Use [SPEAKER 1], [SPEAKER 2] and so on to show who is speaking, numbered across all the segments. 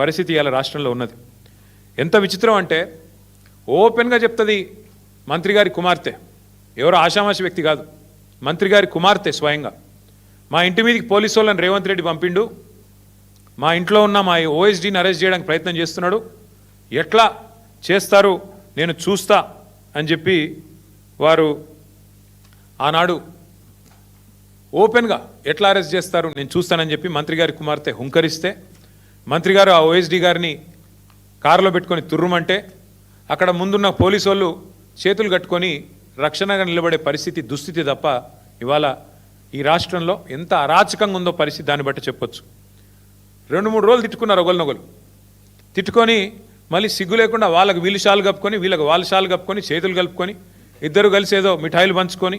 [SPEAKER 1] పరిస్థితి ఇవాళ రాష్ట్రంలో ఉన్నది. ఎంత విచిత్రం అంటే ఓపెన్గా చెప్తుంది మంత్రి గారి కుమార్తె. ఎవరో ఆషామాషి వ్యక్తి కాదు. మంత్రి గారి కుమార్తె స్వయంగా. మా ఇంటి మీదకి పోలీసు వాళ్ళని రేవంత్ రెడ్డి పంపిండు. మా ఇంట్లో ఉన్న మా ఓఎస్డీని అరెస్ట్ చేయడానికి ప్రయత్నం చేస్తున్నాడు. ఎట్లా చేస్తారు నేను చూస్తా అని చెప్పి వారు ఆనాడు ఓపెన్గా ఎట్లా అరెస్ట్ చేస్తారు నేను చూస్తానని చెప్పి మంత్రి గారి కుమార్తె హుంకరిస్తే మంత్రి గారు ఆ ఓఎస్డీ గారిని కారులో పెట్టుకొని తుర్రుమంటే అక్కడ ముందున్న పోలీసు వాళ్ళు చేతులు కట్టుకొని రక్షణగా నిలబడే పరిస్థితి దుస్థితి తప్ప ఇవాళ ఈ రాష్ట్రంలో ఎంత అరాచకంగా ఉందో పరిస్థితి దాన్ని బట్టి చెప్పొచ్చు. రెండు మూడు రోజులు తిట్టుకున్నారు ఒకరినొకరు తిట్టుకొని మళ్ళీ సిగ్గు లేకుండా వాళ్ళకి వీళ్ళు షాలు కప్పుకొని వీళ్ళకి వాళ్ళ షాలు కప్పుకొని చేతులు కలుపుకొని ఇద్దరు కలిసి ఏదో మిఠాయిలు పంచుకొని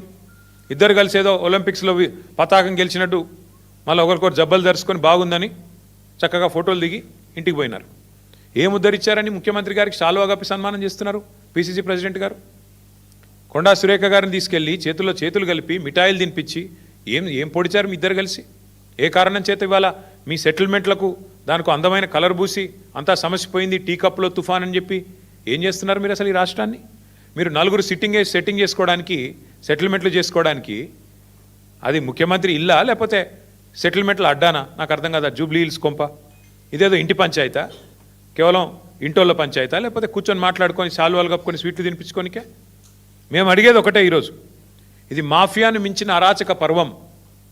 [SPEAKER 1] ఇద్దరు కలిసి ఏదో ఒలింపిక్స్లో పతాకం గెలిచినట్టు మళ్ళీ ఒకరికొకరు జబ్బలు ధరుచుకొని బాగుందని చక్కగా ఫోటోలు దిగి ఇంటికి పోయినారు. ఏం ముఖ్యమంత్రి గారికి షాలువా కప్పి సన్మానం చేస్తున్నారు పిసిసి ప్రెసిడెంట్ గారు? కొండా సురేఖ గారిని తీసుకెళ్ళి చేతుల్లో చేతులు కలిపి మిఠాయిలు తినిపించి ఏం ఏం పొడిచారు మీ ఇద్దరు కలిసి? ఏ కారణం చేత ఇవాళ మీ సెటిల్మెంట్లకు దానికి అందమైన కలర్ పూసి అంతా సమస్య పోయింది టీ కప్లో తుఫాన్ అని చెప్పి ఏం చేస్తున్నారు మీరు అసలు ఈ రాష్ట్రాన్ని? మీరు నలుగురు సిట్టింగ్ వేసి సెట్టింగ్ చేసుకోవడానికి సెటిల్మెంట్లు చేసుకోవడానికి అది ముఖ్యమంత్రి ఇల్లా లేకపోతే సెటిల్మెంట్లు అడ్డానా? నాకు అర్థం కాదా జూబ్లీ హిల్స్ కొంప. ఇదేదో ఇంటి పంచాయతా? కేవలం ఇంటోళ్ళ పంచాయతా? లేకపోతే కూర్చొని మాట్లాడుకొని శాలువాలు కప్పుకొని స్వీట్లు తినిపించుకోనికే? మేము అడిగేది ఒకటే ఈరోజు. ఇది మాఫియాను మించిన అరాచక పర్వం.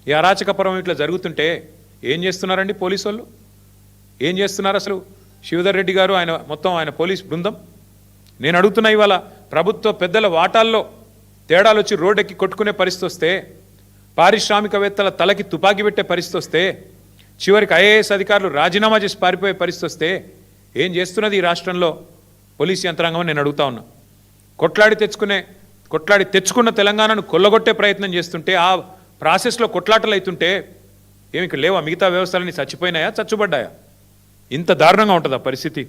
[SPEAKER 1] ఈ అరాచక పర్వం ఇట్లా జరుగుతుంటే ఏం చేస్తున్నారండి పోలీసు వాళ్ళు ఏం చేస్తున్నారు అసలు? శివధర్ రెడ్డి గారు ఆయన మొత్తం ఆయన పోలీస్ బృందం? నేను అడుగుతున్నా ఇవాళ ప్రభుత్వ పెద్దల వాటాల్లో తేడాలు వచ్చి రోడ్డెక్కి కొట్టుకునే పరిస్థితి వస్తే పారిశ్రామికవేత్తల తలకి తుపాకీ పెట్టే పరిస్థితి వస్తే చివరికి ఐఏఎస్ అధికారులు రాజీనామా చేసి పారిపోయే పరిస్థితి వస్తే ఏం చేస్తున్నది ఈ రాష్ట్రంలో? పోలీస్ యంత్రాంగం నేను అడుగుతా ఉన్నా. కొట్లాడి తెచ్చుకునే కొట్లాడి తెచ్చుకున్న తెలంగాణను కొల్లగొట్టే ప్రయత్నం చేస్తుంటే ఆ ప్రాసెస్లో కొట్లాటలు అవుతుంటే ఏమి ఇక్కడ లేవా? మిగతా వ్యవస్థలన్నీ చచ్చిపోయినాయా? చచ్చుబడ్డాయా? ఇంత దారుణంగా ఉంటుందా పరిస్థితి?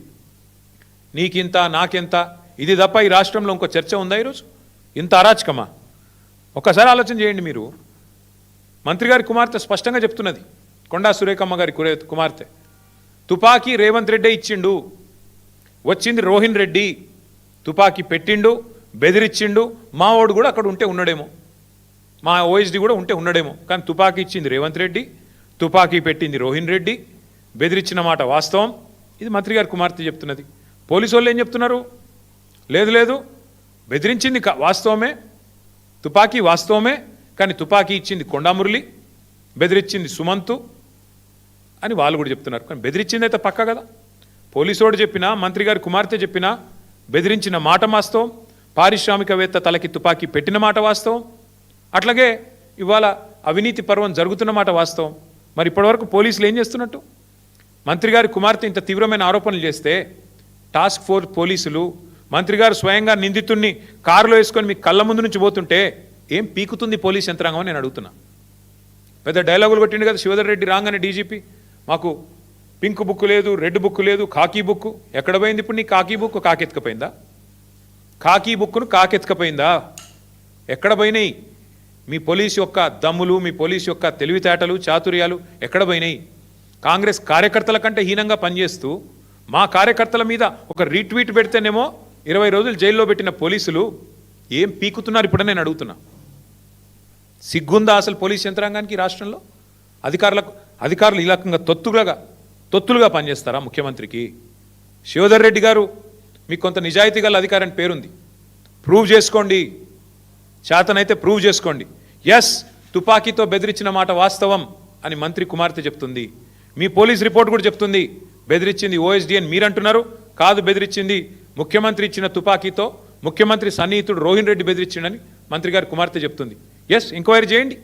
[SPEAKER 1] నీకింత నాకెంత? ఇది తప్ప ఈ రాష్ట్రంలో ఇంకో చర్చ ఉందా ఈరోజు? ఇంత అరాచకమా? ఒకసారి ఆలోచన చేయండి మీరు. మంత్రి గారి కుమార్తె స్పష్టంగా చెప్తున్నది. కొండా సురేఖమ్మ గారి కురే- కుమార్తె. తుపాకీ రేవంత్ రెడ్డే ఇచ్చిండు. వచ్చింది రోహిన్ రెడ్డి. తుపాకీ పెట్టిండు బెదిరిచ్చిండు. మా ఓడు కూడా అక్కడ ఉంటే ఉన్నాడేమో. మా ఓఎస్డి కూడా ఉంటే ఉన్నాడేమో. కానీ తుపాకీ ఇచ్చింది రేవంత్ రెడ్డి. తుపాకీ పెట్టింది రోహిన్ రెడ్డి. బెదిరించిన మాట వాస్తవం. ఇది మంత్రి గారి కుమార్తె చెప్తున్నది. పోలీసు వాళ్ళు ఏం చెప్తున్నారు? లేదు లేదు. బెదిరించింది కా- వాస్తవమే. తుపాకీ వాస్తవమే. కానీ తుపాకీ ఇచ్చింది కొండామురళి బెదిరించింది సుమంతు అని వాళ్ళు కూడా చెప్తున్నారు. కానీ బెదిరించింది అయితే పక్క కదా? పోలీసోడు చెప్పినా మంత్రి గారి కుమార్తె చెప్పినా బెదిరించిన మాట వాస్తవం పారిశ్రామికవేత్త తలకి తుపాకీ పెట్టిన మాట వాస్తవం. అట్లాగే ఇవాళ అవినీతి పర్వం జరుగుతున్న మాట వాస్తవం. మరి ఇప్పటివరకు పోలీసులు ఏం చేస్తున్నట్టు? మంత్రి గారి కుమార్తె ఇంత తీవ్రమైన ఆరోపణలు చేస్తే టాస్క్ ఫోర్స్ పోలీసులు మంత్రి గారు స్వయంగా నిందితుడిని కారులో వేసుకొని మీ కళ్ళ ముందు నుంచి పోతుంటే ఏం పీకుతుంది పోలీస్ యంత్రాంగం అని నేను అడుగుతున్నా. పెద్ద డైలాగులు కొట్టిండు కదా శివధర్ రెడ్డి రాగానే డీజీపీ. మాకు పింక్ బుక్ లేదు రెడ్ బుక్ లేదు కాకీ బుక్. ఎక్కడ పోయింది ఇప్పుడు నీ కాకీ బుక్? కాకెత్తుకపోయిందా? కాకీ బుక్ను కాకెత్తుకపోయిందా? ఎక్కడ పోయినాయి? మీ పోలీస్ యొక్క దమ్ములు మీ పోలీస్ యొక్క తెలివితేటలు చాతుర్యాలు ఎక్కడ పోయినాయి? కాంగ్రెస్ కార్యకర్తల కంటే హీనంగా పనిచేస్తూ మా కార్యకర్తల మీద ఒక రీట్వీట్ పెడితేనేమో ఇరవై రోజులు జైల్లో పెట్టిన పోలీసులు ఏం పీకుతున్నారు ఇప్పుడు నేను అడుగుతున్నా. సిగ్గుందా అసలు పోలీస్ యంత్రాంగానికి రాష్ట్రంలో? అధికారులకు అధికారులు ఈ రకంగా తొత్తులుగా తొత్తులుగా పనిచేస్తారా ముఖ్యమంత్రికి? శివధర్ రెడ్డి గారు మీకు కొంత నిజాయితీ గల అధికారని పేరుంది. ప్రూవ్ చేసుకోండి. చేతనైతే ప్రూవ్ చేసుకోండి. ఎస్ తుపాకీతో బెదిరించిన మాట వాస్తవం అని మంత్రి కుమార్తె చెప్తుంది. మీ పోలీస్ రిపోర్ట్ కూడా చెప్తుంది. బెదిరించింది ఓఎస్డీ అని మీరంటున్నారు. కాదు బెదిరించింది ముఖ్యమంత్రి ఇచ్చిన తుపాకీతో ముఖ్యమంత్రి సన్నిహితుడు రోహిన్ రెడ్డి బెదిరించిండని మంత్రి గారి కుమార్తె చెప్తుంది. ఎస్ ఎంక్వైరీ చేయండి.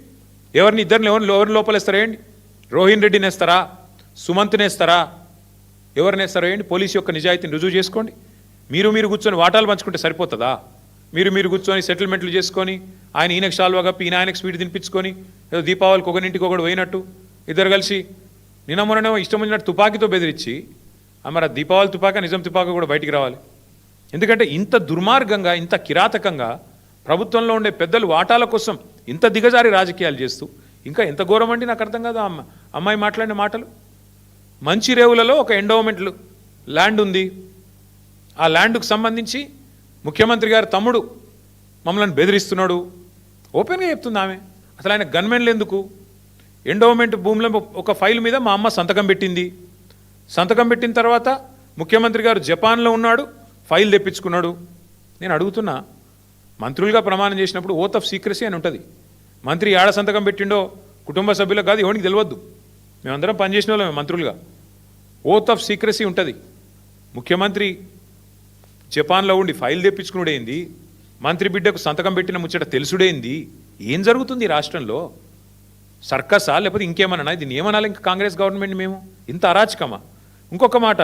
[SPEAKER 1] ఎవరిని ఇద్దరిని ఎవరిని ఎవరిని లోపలేస్తారా వేయండి రోహిన్ రెడ్డిని వేస్తారా సుమంత్ని వేస్తారా ఎవరిని వేస్తారో వేయండి పోలీసు యొక్క నిజాయితీని రుజువు చేసుకోండి. మీరు మీరు కూర్చొని వాటాలు పంచుకుంటే సరిపోతుందా? మీరు మీరు కూర్చొని సెటిల్మెంట్లు చేసుకొని ఆయన ఈయనకు షాల్వా కప్పి ఈయన ఆయనకు స్వీట్ తినిపించుకొని ఏదో దీపావళికి ఒకరింటికి ఒకటి పోయినట్టు ఇద్దరు కలిసి నిన్న మొన్ననేమో ఇష్టం వచ్చినట్టు తుపాకీతో బెదిరించి మరి ఆ దీపావళి తుపాక నిజం తుపాక కూడా బయటికి రావాలి. ఎందుకంటే ఇంత దుర్మార్గంగా ఇంత కిరాతకంగా ప్రభుత్వంలో ఉండే పెద్దలు వాటాల కోసం ఇంత దిగజారి రాజకీయాలు చేస్తూ ఇంకా ఎంత ఘోరం అండి నాకు అర్థం కాదు అమ్మ- అమ్మాయి మాట్లాడిన మాటలు. మంచి రేవులలో ఒక ఎండోమెంట్లు ల్యాండ్ ఉంది. ఆ ల్యాండ్కు సంబంధించి ముఖ్యమంత్రి గారి తమ్ముడు మమ్మల్ని బెదిరిస్తున్నాడు. ఓపెన్గా చెప్తుంది ఆమె. అసలు ఆయన గన్మెన్లు ఎందుకు? ఎండోమెంట్ భూమిలో ఒక ఫైల్ మీద మా అమ్మ సంతకం పెట్టింది. సంతకం పెట్టిన తర్వాత ముఖ్యమంత్రి గారు జపాన్లో ఉన్నాడు ఫైల్ తెప్పించుకున్నాడు. నేను అడుగుతున్నా మంత్రులుగా ప్రమాణం చేసినప్పుడు ఓత్ ఆఫ్ సీక్రసీ అని ఉంటుంది. మంత్రి ఏడ సంతకం పెట్టిండో కుటుంబ సభ్యులకు కాదు ఎవరికి తెలియద్దు మేమందరం పనిచేసిన వాళ్ళమే మంత్రులుగా. ఓత్ ఆఫ్ సీక్రసీ ఉంటుంది. ముఖ్యమంత్రి జపాన్లో ఉండి ఫైల్ తెప్పించుకునుడేంది? మంత్రి బిడ్డకు సంతకం పెట్టిన ముచ్చట తెలుసుడేంది? ఏం జరుగుతుంది రాష్ట్రంలో? సర్కసా? లేకపోతే ఇంకేమన్నా? దీన్ని ఏమనాలి ఇంకా కాంగ్రెస్ గవర్నమెంట్ మేము? ఇంత అరాచకమా? ఇంకొక మాట